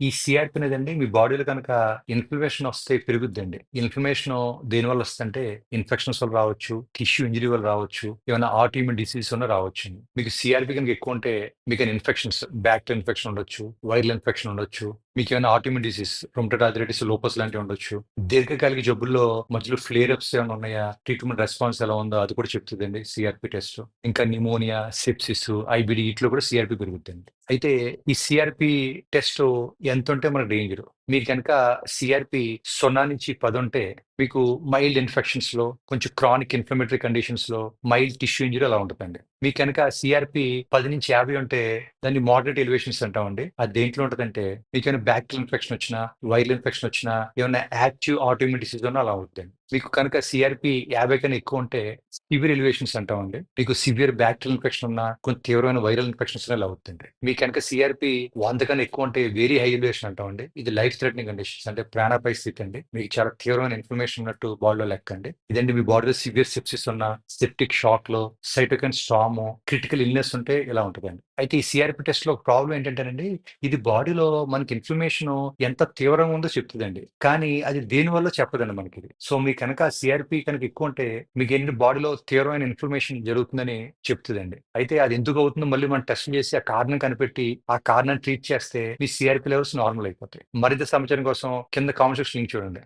ఈ సిఆర్‌పి అనేదండి మీ బాడీలో కనుక ఇన్‌ఫ్లమేషన్ వస్తే పెరుగుద్దండి. దేని వల్ల వస్తుందంటే ఇన్ఫెక్షన్స్ వల్ల రావచ్చు, టిష్యూ ఇంజరీ వల్ల రావచ్చు, ఏమైనా ఆటో డిసీజ్ వల్ల రావచ్చండి. మీకు సిఆర్‌పి కనుక ఎక్కువ ఉంటే మీకు ఇన్ఫెక్షన్స్ బ్యాక్టీరియల్ ఇన్ఫెక్షన్ ఉండొచ్చు, వైరల్ ఇన్ఫెక్షన్ ఉండొచ్చు, మీకు ఏమైనా immune disease rheumatoid arthritis, lupus లాంటివి ఉండొచ్చు. దీర్ఘకాలిక జబ్బుల్లో మధ్యలో ఫ్లేర్ అప్స్ ఏమైనా ఉన్నాయా? ట్రీట్మెంట్ రెస్పాన్స్ ఎలా ఉందో అది కూడా చెప్తుందండి సిఆర్‌పి టెస్ట్. ఇంకా నిమోనియా సెప్సిస్, ఐబిడి ఇట్లో కూడా సిఆర్‌పి పెరుగుద్దండి. అయితే ఈ సిఆర్‌పి టెస్ట్ ఎంతుంటే మనకు డేంజర్ మీరు కనుక సిఆర్‌పి 0-10 ఉంటే మీకు మైల్డ్ ఇన్ఫెక్షన్స్‌లో, కొంచెం క్రానిక్ ఇన్‌ఫ్లమేటరీ కండిషన్స్‌లో, మైల్డ్ టిష్యూ ఇంజ్యూరీ అలా ఉంటుందండి మీకు కనుక సిఆర్‌పి 10-50 ఉంటే దాన్ని మోడరేట్ ఎలివేషన్స్ అంటామండి. అది దేంట్లో ఉంటదంటే మీకేమైనా బ్యాక్టీరియల్ ఇన్ఫెక్షన్ వచ్చినా, వైరల్ ఇన్ఫెక్షన్ వచ్చినా, ఏమైనా యాక్టివ్ ఆటో డిసీజ్ అలా అవుద్దండి. మీకు కనుక సిఆర్‌పి 50 కన్నా ఎక్కువ ఉంటే సివియర్ ఎలివేషన్స్ అంటామండి. మీకు సివియర్ బ్యాక్టీరియల్ ఇన్ఫెక్షన్ ఉన్నా, కొంచెం తీవ్రమైన వైరల్ ఇన్ఫెక్షన్స్ అలా ఇలా అవుద్దండి. మీకు కనుక సిఆర్‌పి వంద కన్నా ఎక్కువ ఉంటే వెరీ హై ఎలివేషన్ అంటామండి. ఇది లైఫ్ థ్రెటనింగ్ కండిషన్స్ అంటే ప్రాణాపై స్థితి అండి. మీకు చాలా తీవ్రమైన ఇన్‌ఫ్లమేషన్ ఉన్నట్టు బాడీలో లెక్క అండి. ఇదండి మీ బాడీలో సివియర్ సెప్సిస్ ఉన్న సెప్టిక్ షాక్‌లో, సైటోకైన్ స్టార్మ్, క్రిటికల్ ఇల్‌నెస్ ఉంటే ఇలా ఉంటుందండి అయితే ఈ సిఆర్‌పి టెస్ట్‌లో ప్రాబ్లం ఏంటంటేనండి ఇది బాడీలో మనకి ఇన్‌ఫ్లమేషన్ ఎంత తీవ్రంగా ఉందో చెప్తుందండి కానీ అది దేనివల్లో చెప్పదండి మనకిది. సో మీ కనుక సిఆర్‌పి కనుక ఎక్కువ ఉంటే మీకు ఎన్ని బాడీలో తీవ్రమైన ఇన్‌ఫ్లమేషన్ జరుగుతుందని చెప్తుందండి అయితే అది ఎందుకు అవుతుందో మళ్ళీ మనం టెస్ట్ చేసి ఆ కారణం కనిపెట్టి, ఆ కారణం ట్రీట్ చేస్తే మీ సిఆర్‌పి లెవెల్స్ నార్మల్ అయిపోతాయి. మరింత సమాచారం కోసం కింద కామెంట్ సెక్షన్ లింక్ చూడండి.